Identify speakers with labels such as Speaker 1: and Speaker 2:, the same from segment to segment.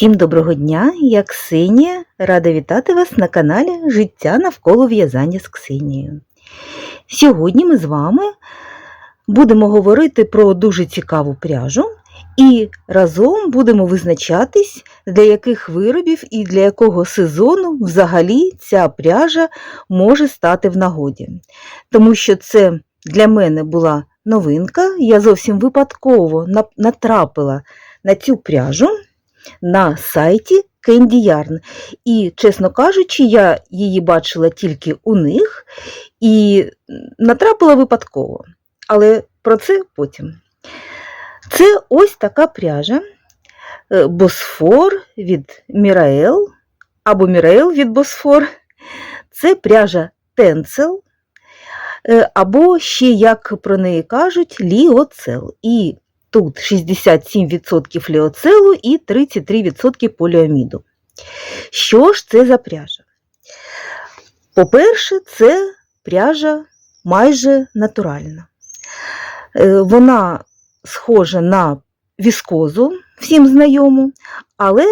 Speaker 1: Всім доброго дня, я Ксенія, рада вітати вас на каналі Життя навколо в'язання з Ксенією. Сьогодні ми з вами будемо говорити про дуже цікаву пряжу і разом будемо визначатись, для яких виробів і для якого сезону взагалі ця пряжа може стати в нагоді. Тому що це для мене була новинка, я зовсім випадково натрапила на цю пряжу на сайті Candy Yarn. І, чесно кажучи, я її бачила тільки у них і натрапила випадково. Але про це потім. Це ось така пряжа е, Босфор від Міраел або Міраел від Босфор. Це пряжа Тенцел, е, або ще, як про неї кажуть, ліоцел. І Тут 67% ліоцелу і 33% поліаміду. Що ж це за пряжа? По-перше, це пряжа майже натуральна. Е, Вона схожа на віскозу, всім знайому, але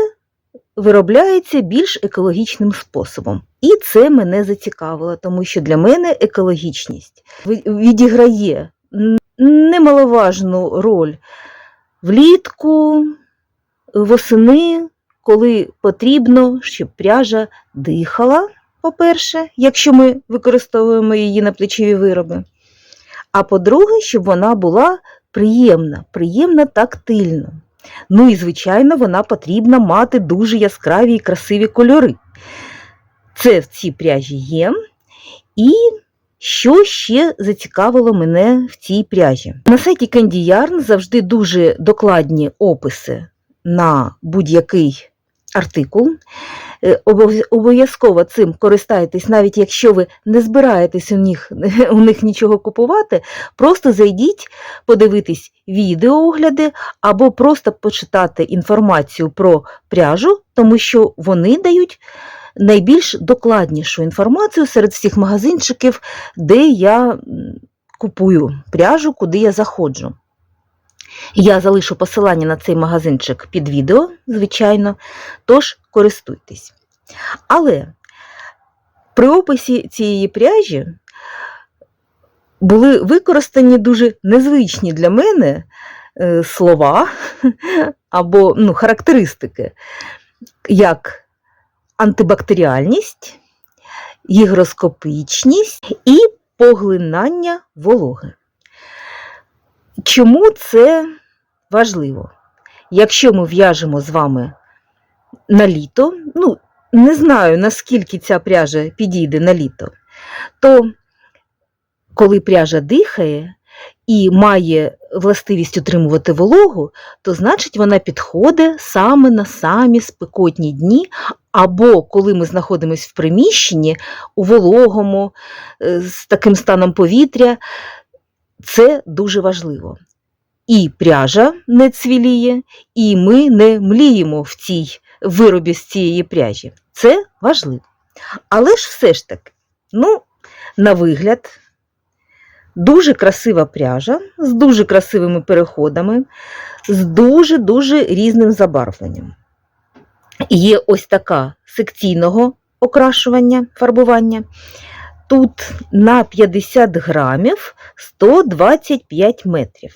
Speaker 1: виробляється більш екологічним способом. І це мене зацікавило, тому що для мене екологічність відіграє немаловажну роль влітку, восени, коли потрібно, щоб пряжа дихала, по-перше, якщо ми використовуємо її на плечові вироби. А по-друге, щоб вона була приємна, приємна тактильно. Ну і, звичайно, вона потрібна мати дуже яскраві і красиві кольори. Це в цій пряжі є. І що ще зацікавило мене в цій пряжі? На сайті Candy Yarn завжди дуже докладні описи на будь-який артикул. Е, Обов'язково цим користайтесь, навіть якщо ви не збираєтесь у них, у них нічого купувати, просто зайдіть, подивитись відеоогляди або просто почитати інформацію про пряжу, тому що вони дають найбільш докладнішу інформацію серед всіх магазинчиків, де я купую пряжу, куди я заходжу. Я залишу посилання на цей магазинчик під відео, звичайно, тож користуйтесь. Але при описі цієї пряжі були використані дуже незвичні для мене е, слова або ну, характеристики, як антибактеріальність, гігроскопічність і поглинання вологи. Чому це важливо? Якщо ми в'яжемо з вами на літо, ну, не знаю, наскільки ця пряжа підійде на літо, то коли пряжа дихає і має властивість утримувати вологу, то значить вона підходить саме на самі спекотні дні, або коли ми знаходимося в приміщенні у вологому, е, з таким станом повітря, це дуже важливо. І пряжа не цвіліє, і ми не мліємо в цій виробі з цієї пряжі. Це важливо. Але ж все ж таки, ну, на вигляд, дуже красива пряжа з дуже красивими переходами, з дуже-дуже різним забарвленням. Є ось така секційного окрашування, фарбування. Тут на 50 грамів 125 метрів.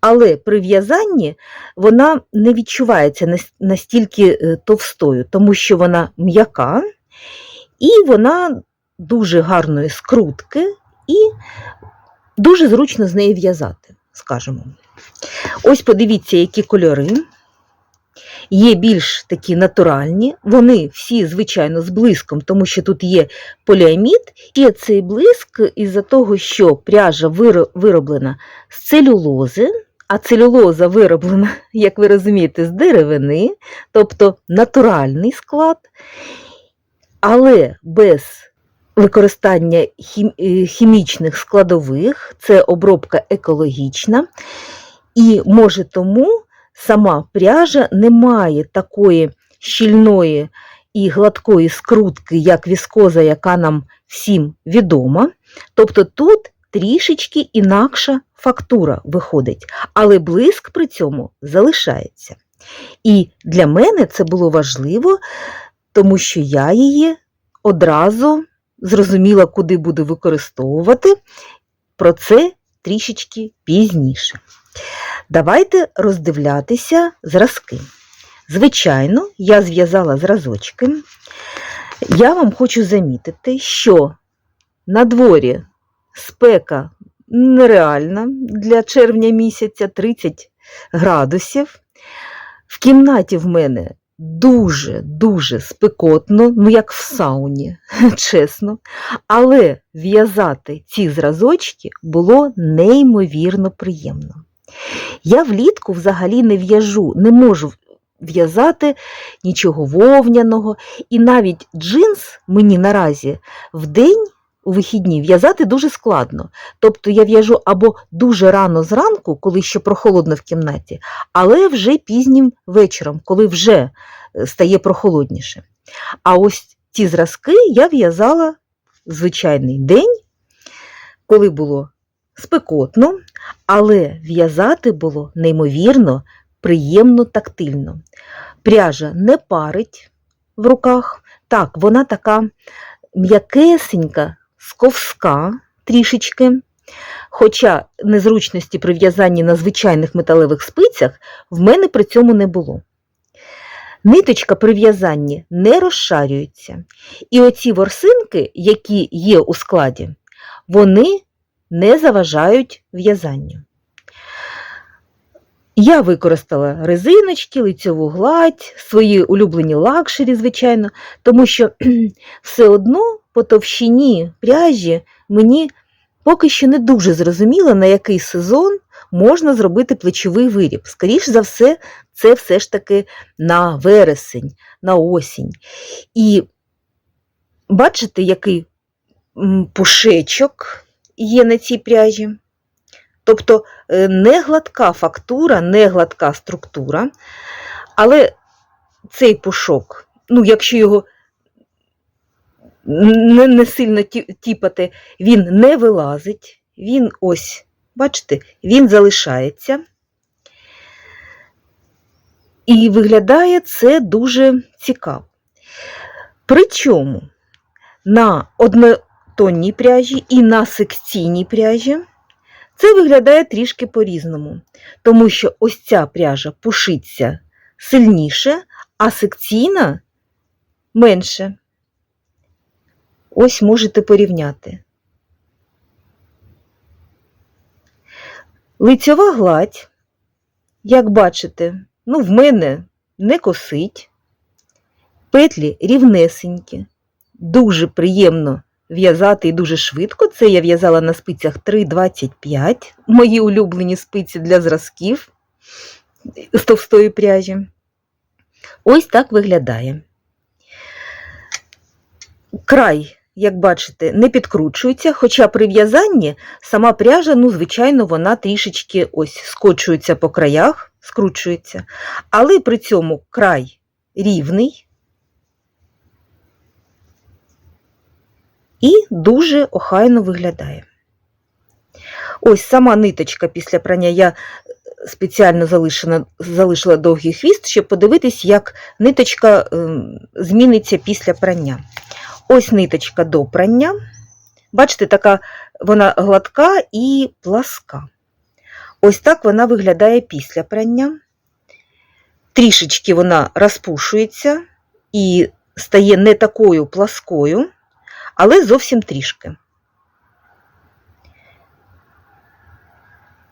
Speaker 1: Але при в'язанні вона не відчувається настільки е, товстою, тому що вона м'яка і вона дуже гарної скрутки і дуже зручно з неї в'язати, скажімо. Ось подивіться, які кольори. Є більш такі натуральні, вони всі, звичайно, з блиском, тому що тут є поліамід. І цей блиск із-за того, що пряжа вироблена з целюлози, а целюлоза вироблена, як ви розумієте, з деревини, тобто натуральний склад, але без використання е, хімічних складових, це обробка екологічна, і може тому сама пряжа не має такої щільної і гладкої скрутки, як віскоза, яка нам всім відома. Тобто тут трішечки інакша фактура виходить, але блиск при цьому залишається. І для мене це було важливо, тому що я її одразу зрозуміла, куди буду використовувати. Про це трішечки пізніше. Давайте роздивлятися зразки. Звичайно, я зв'язала зразочки. Я вам хочу замітити, що на дворі спека нереальна для червня місяця 30 градусів. В кімнаті в мене дуже-дуже спекотно, ну як в сауні, чесно. Але в'язати ці зразочки було неймовірно приємно. Я влітку взагалі не в'яжу, не можу в'язати нічого вовняного, і навіть джинс мені наразі в день у вихідні в'язати дуже складно. Тобто я в'яжу або дуже рано зранку, коли ще прохолодно в кімнаті, але вже пізнім вечором, коли вже е, стає прохолодніше. А ось ці зразки я в'язала звичайний день, коли було спекотно, але в'язати було неймовірно, приємно тактильно. Пряжа не парить в руках. Так, вона така м'якесенька, сковська трішечки. Хоча незручності при в'язанні на звичайних металевих спицях в мене при цьому не було. Ниточка при в'язанні не розшарюється. І оці ворсинки, які є у складі, вони не заважають в'язанню. Я використала резиночки, лицьову гладь, свої улюблені лакшері, звичайно, тому що все одно по товщині пряжі мені поки що не дуже зрозуміло, на який сезон можна зробити плечовий виріб. Скоріше за все, це все ж таки на вересень, на осінь. І бачите, який пушечок є на цій пряжі. Тобто е, не гладка фактура, не гладка структура, але цей пушок, ну, якщо його не, не сильно тіпати, він не вилазить, він ось, бачите, він залишається. І виглядає це дуже цікаво. Причому на однотонній пряжі і на секційній пряжі це виглядає трішки по-різному, тому що ось ця пряжа пушиться сильніше, а секційна менше. Ось можете порівняти. Лицьова гладь, як бачите, ну, в мене не косить, петлі рівнесенькі, дуже приємно в'язати дуже швидко. Це я в'язала на спицях 3,25, мої улюблені спиці для зразків з товстої пряжі. Ось так виглядає. Край, як бачите, не підкручується, хоча при в'язанні сама пряжа, ну, звичайно, вона трішечки ось скочується по краях, скручується, але при цьому край рівний і дуже охайно виглядає. Ось сама ниточка після прання я спеціально залишила, залишила довгий хвіст, щоб подивитись, як ниточка ем, зміниться після прання. Ось ниточка до прання. Бачите, така вона гладка і пласка. Ось так вона виглядає після прання. Трішечки вона розпушується і стає не такою пласкою, але зовсім трішки.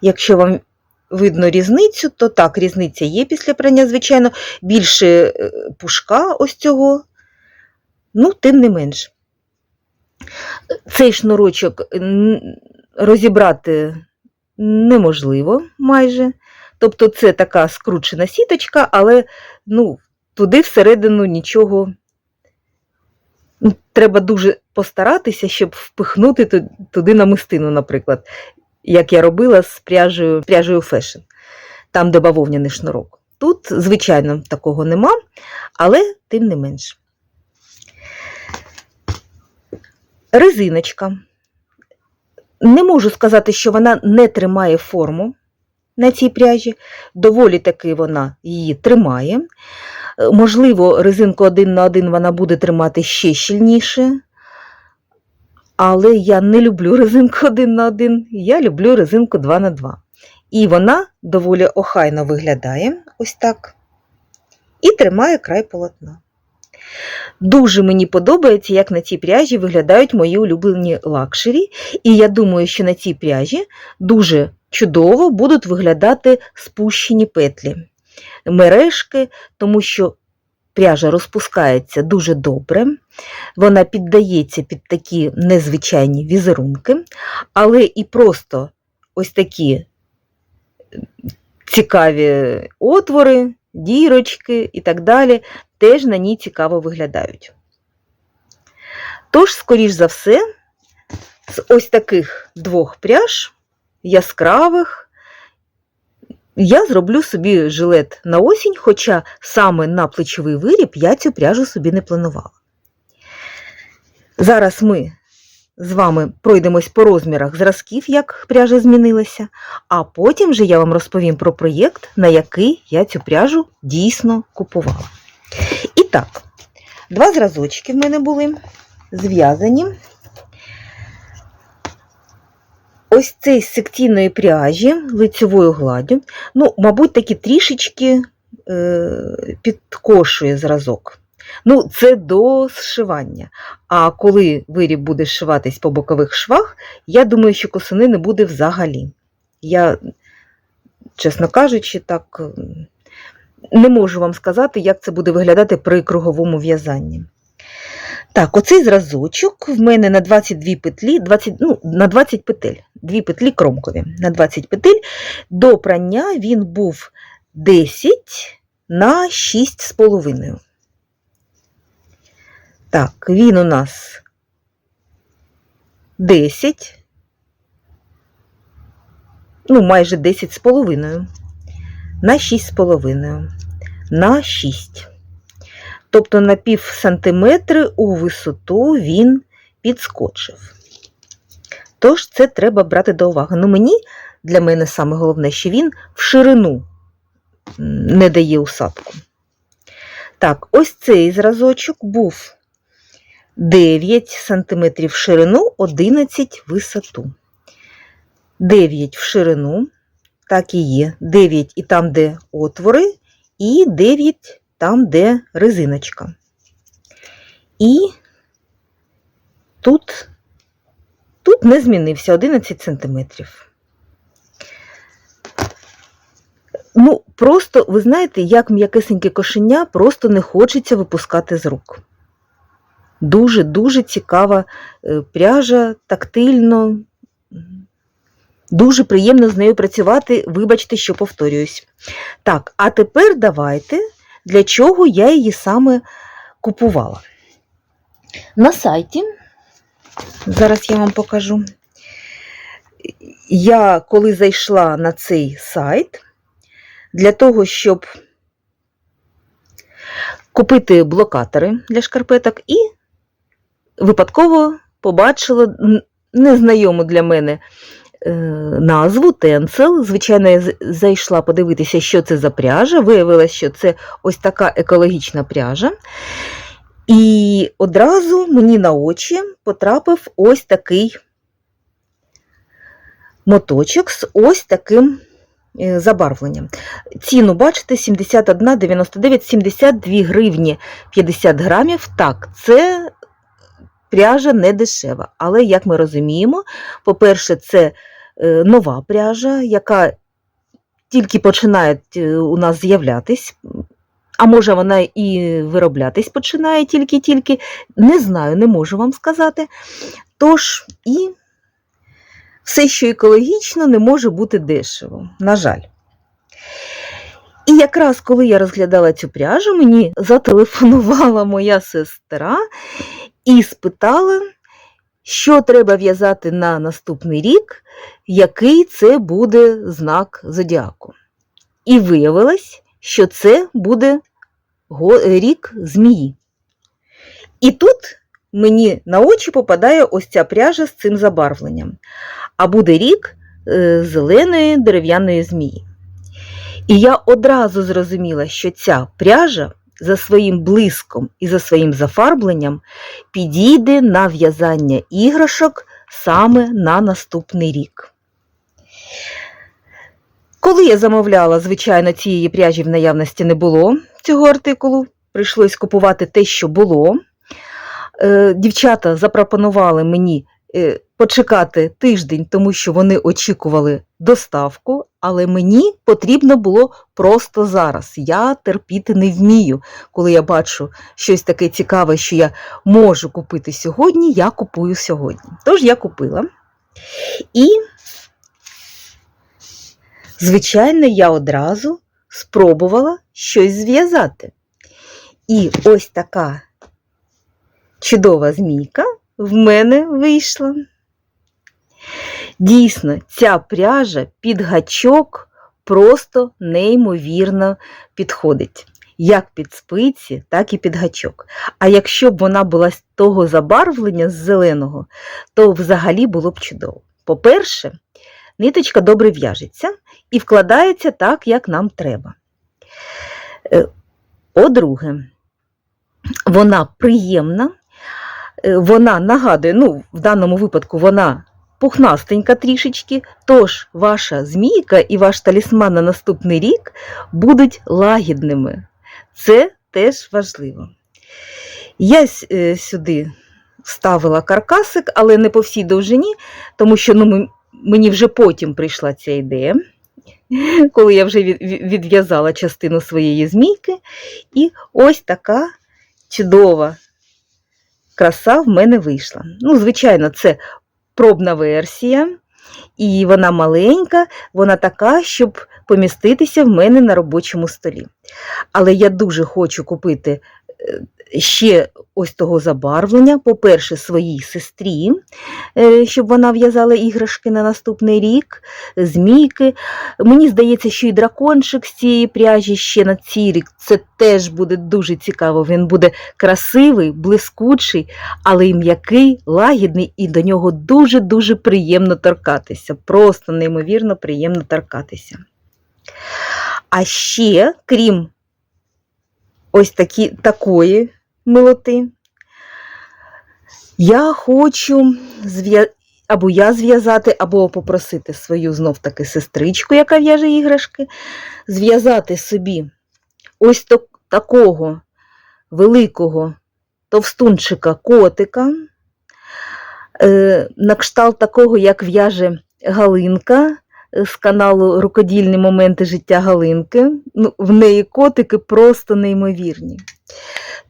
Speaker 1: Якщо вам видно різницю, то так, різниця є після прання, звичайно, більше е, пушка ось цього, ну, тим не менш. Цей шнурочок розібрати неможливо майже. Тобто це така скручена сіточка, але ну, туди всередину нічого. ну, Треба дуже постаратися, щоб впихнути ту- туди намистину, наприклад, як я робила з пряжею, пряжею фешн, там, де бавовняний шнурок. Тут, звичайно, такого нема, але тим не менш. Резиночка. Не можу сказати, що вона не тримає форму. на цій пряжі. Доволі таки вона її тримає. Е, Можливо, резинку один на один вона буде тримати ще щільніше. Але я не люблю резинку один на один, я люблю резинку 2 на 2. І вона доволі охайно виглядає ось так. І тримає край полотна. Дуже мені подобається, як на цій пряжі виглядають мої улюблені лакшері. І я думаю, що на цій пряжі дуже чудово будуть виглядати спущені петлі, мережки, тому що пряжа розпускається дуже добре, вона піддається під такі незвичайні візерунки, але і просто ось такі цікаві отвори, дірочки і так далі теж на ній цікаво виглядають. Тож, скоріш за все, з ось таких двох пряж яскравих я зроблю собі жилет на осінь, хоча саме на плечовий виріб я цю пряжу собі не планувала. Зараз ми з вами пройдемось по розмірах зразків, як пряжа змінилася, а потім вже я вам розповім про проєкт, на який я цю пряжу дійсно купувала. І так, два зразочки в мене були зв'язані. Ось цей з секційної пряжі лицевою гладдю, ну, мабуть, таки трішечки е, підкошує зразок. Ну, це до зшивання. А коли виріб буде зшиватись по бокових швах, я думаю, що косини не буде взагалі. Я, чесно кажучи, так не можу вам сказати, як це буде виглядати при круговому в'язанні. Так, оцей зразочок в мене на 22 петлі, 20, ну, на 20 петель, дві петлі кромкові. На 20 петель. До прання він був 10 на 6,5. Так, він у нас 10, ну, майже 10 з половиною, на 6 з половиною, на 6. Тобто на пів сантиметри у висоту він підскочив. Тож це треба брати до уваги. Ну, мені, для мене саме головне, що він в ширину не дає усадку. Так, ось цей зразочок був 9 см в ширину, 11 в висоту. 9 в ширину, так і є. 9 і там, де отвори, і 9 там, де резиночка. І тут, тут не змінився 11 см. Ну, просто, ви знаєте, як м'якесеньке кошеня просто не хочеться випускати з рук. Дуже-дуже цікава е, пряжа, тактильно. Дуже приємно з нею працювати, вибачте, що повторююсь. Так, а тепер давайте, для чого я її саме купувала. На сайті, зараз я вам покажу. Я коли зайшла на цей сайт, для того, щоб купити блокатори для шкарпеток, і випадково побачила незнайому для мене назву Тенцел. Звичайно, я зайшла подивитися, що це за пряжа. Виявилося, що це ось така екологічна пряжа. І одразу мені на очі потрапив ось такий моточок з ось таким е, забарвленням. Ціну бачите, 71,99, 72 гривні 50 грамів. Так, це пряжа не дешева. Але, як ми розуміємо, по-перше, це е, нова пряжа, яка тільки починає е, у нас з'являтись. А може, вона і вироблятись починає тільки-тільки. Не знаю, не можу вам сказати. Тож, і все, що екологічно, не може бути дешево. На жаль. І якраз коли я розглядала цю пряжу, мені зателефонувала моя сестра і спитала, що треба в'язати на наступний рік, який це буде знак зодіаку. І виявилось, що це буде рік змії. І тут мені на очі попадає ось ця пряжа з цим забарвленням. А буде рік е, зеленої дерев'яної змії. І я одразу зрозуміла, що ця пряжа за своїм блиском і за своїм зафарбленням підійде на в'язання іграшок саме на наступний рік. Коли я замовляла, звичайно, цієї пряжі в наявності не було цього артикулу, прийшлось купувати те, що було. Е, Дівчата запропонували мені е, почекати тиждень, тому що вони очікували доставку, але мені потрібно було просто зараз. Я терпіти не вмію. Коли я бачу щось таке цікаве, що я можу купити сьогодні, я купую сьогодні. Тож я купила. І, звичайно, я одразу спробувала щось зв'язати. І ось така чудова змійка в мене вийшла. Дійсно, ця пряжа під гачок просто неймовірно підходить. Як під спиці, так і під гачок. А якщо б вона була з того забарвлення з зеленого, то взагалі було б чудово. По-перше, ниточка добре в'яжеться і вкладається так, як нам треба. Е, По-друге, вона приємна, е, вона нагадує, ну, в даному випадку вона пухнастенька трішечки, тож ваша змійка і ваш талісман на наступний рік будуть лагідними. Це теж важливо. Я е, сюди вставила каркасик, але не по всій довжині, тому що ну, ми- мені вже потім прийшла ця ідея, коли я вже від- від- відв'язала частину своєї змійки. І ось така чудова краса в мене вийшла. Ну, звичайно, це пробна версія, і вона маленька, вона така, щоб поміститися в мене на робочому столі. Але я дуже хочу купити ще ось того забарвлення, по-перше, своїй сестрі, е, щоб вона в'язала іграшки на наступний рік, змійки. Мені здається, що і дракончик з цієї пряжі ще на цей рік. Це теж буде дуже цікаво. Він буде красивий, блискучий, але й м'який, лагідний, і до нього дуже-дуже приємно торкатися. Просто неймовірно приємно торкатися. А ще, крім ось такі, такої милоти, я хочу або я зв'язати, або попросити свою знов-таки сестричку, яка в'яже іграшки, зв'язати собі ось такого великого товстунчика котика, е, на кшталт такого, як в'яже Галинка з каналу Рукодільні моменти життя Галинки. Ну, в неї котики просто неймовірні.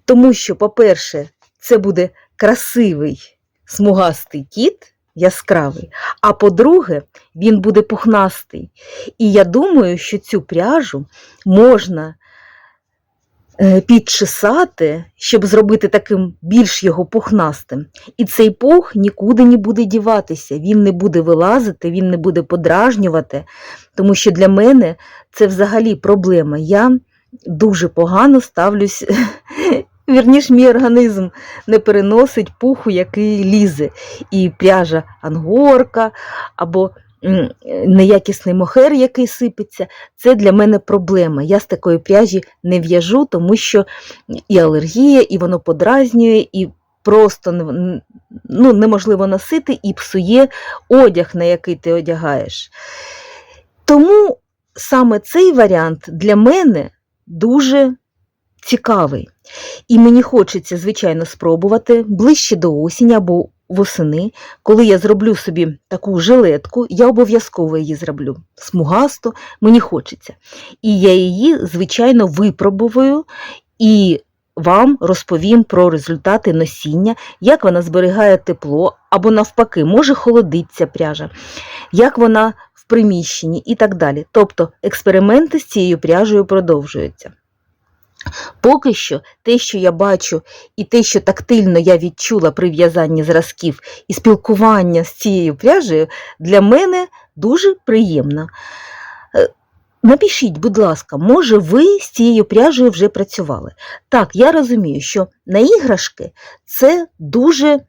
Speaker 1: Тому що, по-перше, це буде красивий смугастий кіт, яскравий, а по-друге, він буде пухнастий. І я думаю, що цю пряжу можна підчесати, щоб зробити таким більш його пухнастим. І цей пух нікуди не буде діватися, він не буде вилазити, він не буде подражнювати, тому що для мене це взагалі проблема. Я дуже погано ставлюсь, вірніш, мій організм не переносить пуху, який лізе. І пряжа ангорка або неякісний мохер, який сипеться, це для мене проблема. Я з такої пряжі не в'яжу, тому що і алергія, і воно подразнює, і просто ну, неможливо носити і псує одяг, на який ти одягаєш. Тому саме цей варіант для мене дуже цікавий. І мені хочеться, звичайно, спробувати ближче до осені або восени, коли я зроблю собі таку жилетку, я обов'язково її зроблю смугасту, мені хочеться. І я її, звичайно, випробую і вам розповім про результати носіння, як вона зберігає тепло, або навпаки, може холодиться пряжа, як вона в приміщенні і так далі. Тобто експерименти з цією пряжею продовжуються. Поки що те, що я бачу, і те, що тактильно я відчула при в'язанні зразків і спілкування з цією пряжею, для мене дуже приємно. Е, Напишіть, будь ласка, може, ви з цією пряжею вже працювали? Так, я розумію, що на іграшки це дуже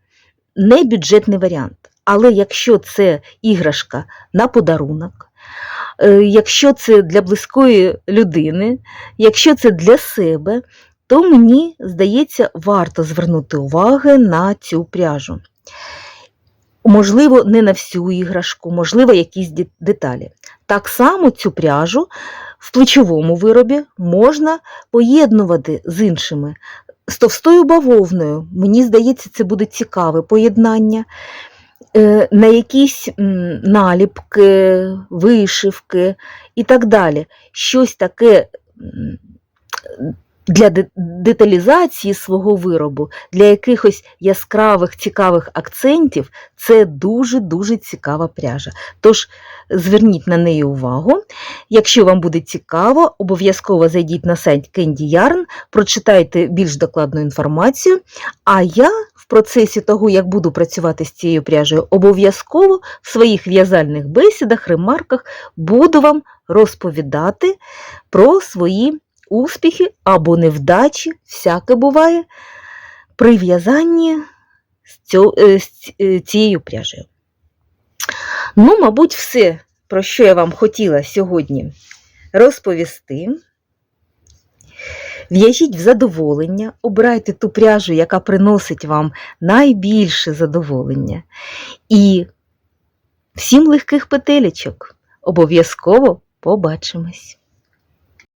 Speaker 1: небюджетний варіант. Але якщо це іграшка на подарунок, якщо це для близької людини, якщо це для себе, то мені здається, варто звернути увагу на цю пряжу. Можливо, не на всю іграшку, можливо, якісь деталі. Так само цю пряжу в плечовому виробі можна поєднувати з іншими. З товстою бавовною, мені здається, це буде цікаве поєднання. Е, На якісь наліпки, вишивки і так далі. Щось таке для деталізації свого виробу, для якихось яскравих цікавих акцентів це дуже-дуже цікава пряжа. Тож зверніть на неї увагу. Якщо вам буде цікаво, обов'язково зайдіть на сайт Candy Yarn, прочитайте більш докладну інформацію. А я в процесі того, як буду працювати з цією пряжею, обов'язково в своїх в'язальних бесідах, ремарках буду вам розповідати про свої успіхи або невдачі, всяке буває, при в'язанні з е, е, цією пряжею. Ну, мабуть, все, про що я вам хотіла сьогодні розповісти. В'яжіть в задоволення, обирайте ту пряжу, яка приносить вам найбільше задоволення. І всім легких петелечок. Обов'язково побачимось!